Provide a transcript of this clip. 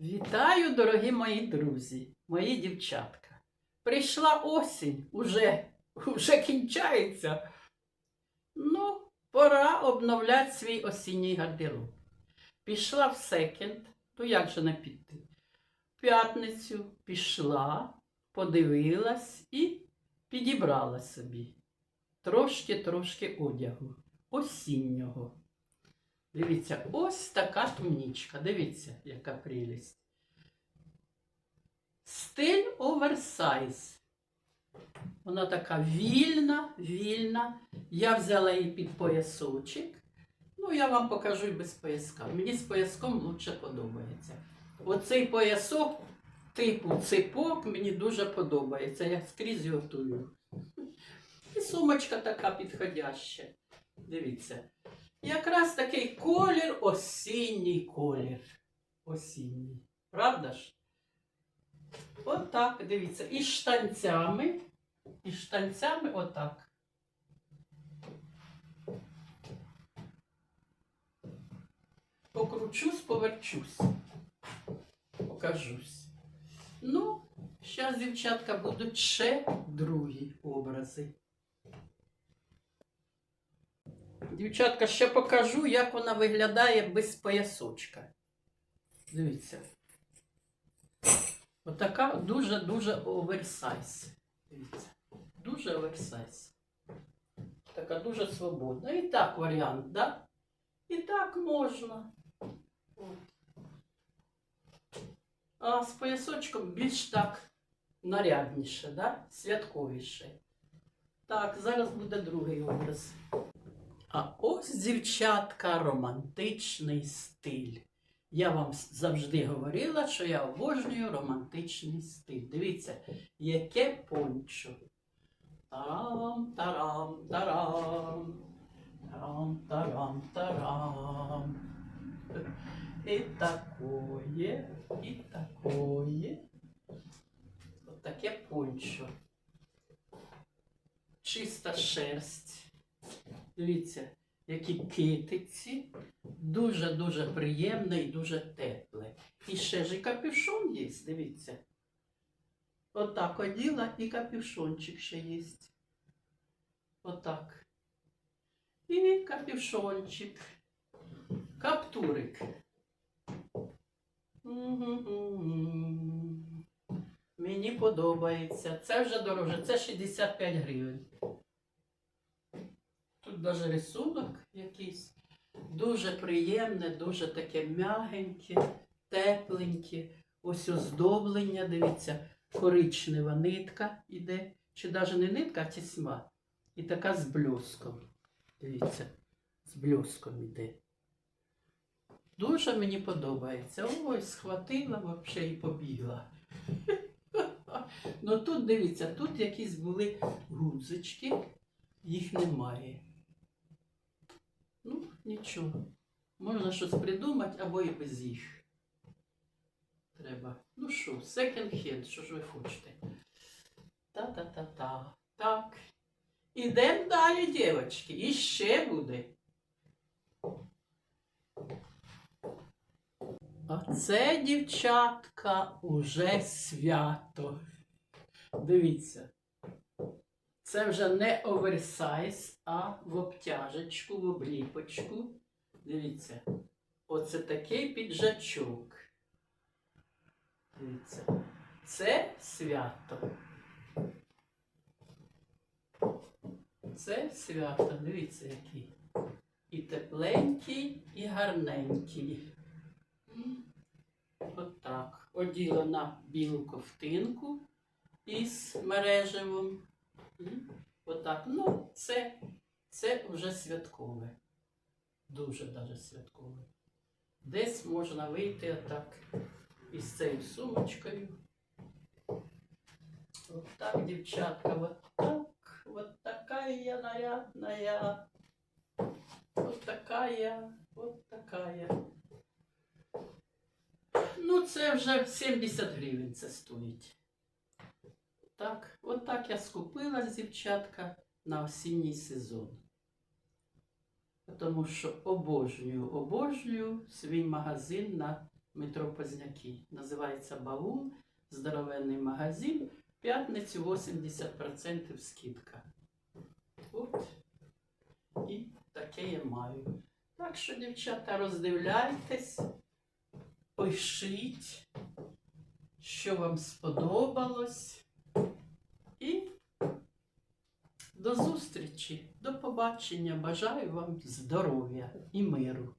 Вітаю, дорогі мої друзі, мої дівчатка. Прийшла осінь, уже, уже кінчається. Ну, пора обновляти свій осінній гардероб. Пішла в секонд, то як же не піти? В п'ятницю пішла, подивилась і підібрала собі трошки-трошки одягу осіннього. Дивіться, ось така тунічка. Дивіться, яка прелість. Стиль оверсайз. Вона така вільна, вільна. Я взяла її під поясочок. Ну, я вам покажу і без пояска. Мені з пояском лучше подобається. Оцей поясок типу ципок мені дуже подобається. Я скрізь його тую. І сумочка така підходяща. Дивіться. Якраз такий колір, осінній колір. Осінній. Правда ж? Отак, дивіться. І штанцями. І штанцями отак. Покручусь, поверчусь. Покажусь. Ну, зараз, дівчатка, будуть ще другі образи. Дівчатка, ще покажу, як вона виглядає без поясочка. Дивіться. Отака дуже-дуже оверсайз. Дивіться. Дуже оверсайз. Така дуже свободна. І так варіант, да? І так можна. А з поясочком більш так нарядніше, да? святковіше. Так, зараз буде другий образ. А ось, дівчатка, романтичний стиль. Я вам завжди говорила, що я обожнюю романтичний стиль. Дивіться, яке пончо. Тарам, тарам, тарам. Тарам, тарам, тарам. І такое, і такое. От таке пончо. Чиста шерсть. Дивіться, які китиці. Дуже-дуже приємне і дуже тепле. І ще ж і капюшон є, дивіться. Отак оділа і капюшончик ще є. Отак. І капюшончик. Каптурик. Мені подобається. Це вже дороже, це 65 гривень. Навіть рисунок якийсь. Дуже приємне, дуже таке м'ягеньке, тепленьке. Ось оздоблення, дивіться, коричнева нитка іде. Чи навіть не нитка, а тісьма. І така з бльоском. Дивіться, з бльоском іде. Дуже мені подобається. Ой, схватила взагалі і побігла. Ну тут дивіться, тут якісь були гудзички, їх немає. Ну, нічого. Можна щось придумати або і без їх. Треба. Ну що, second hand, що ж ви хочете? Та-та-та-та. Так. Ідемо далі, дівчатки. І ще буде. А це, дівчатка, уже свято. Дивіться. Це вже не оверсайз, а в обтяжечку, в обліпочку. Дивіться. Оце такий піджачок. Дивіться. Це свято. Це свято. Дивіться, який. І тепленький, і гарненький. Отак. Оділа на білу ковтинку із мережевим. Отак. Ну, це, це вже святкове. Дуже даже святкове. Десь можна вийти отак із цією сумочкою. Отак, дівчатка, от так. Вот такая я нарядная. Вот такая, вот такая. Ну, це вже 70 гривень це стоїть. Так, от так я скупила дівчатка на осінній сезон. Тому що обожнюю, обожнюю свій магазин на метро Позняки. Називається Баул, здоровенний магазин. П'ятницю 80% скидка. От. І таке я маю. Так що, дівчата, роздивляйтесь, пишіть, що вам сподобалось. І до зустрічі, до побачення. Бажаю вам здоров'я і миру.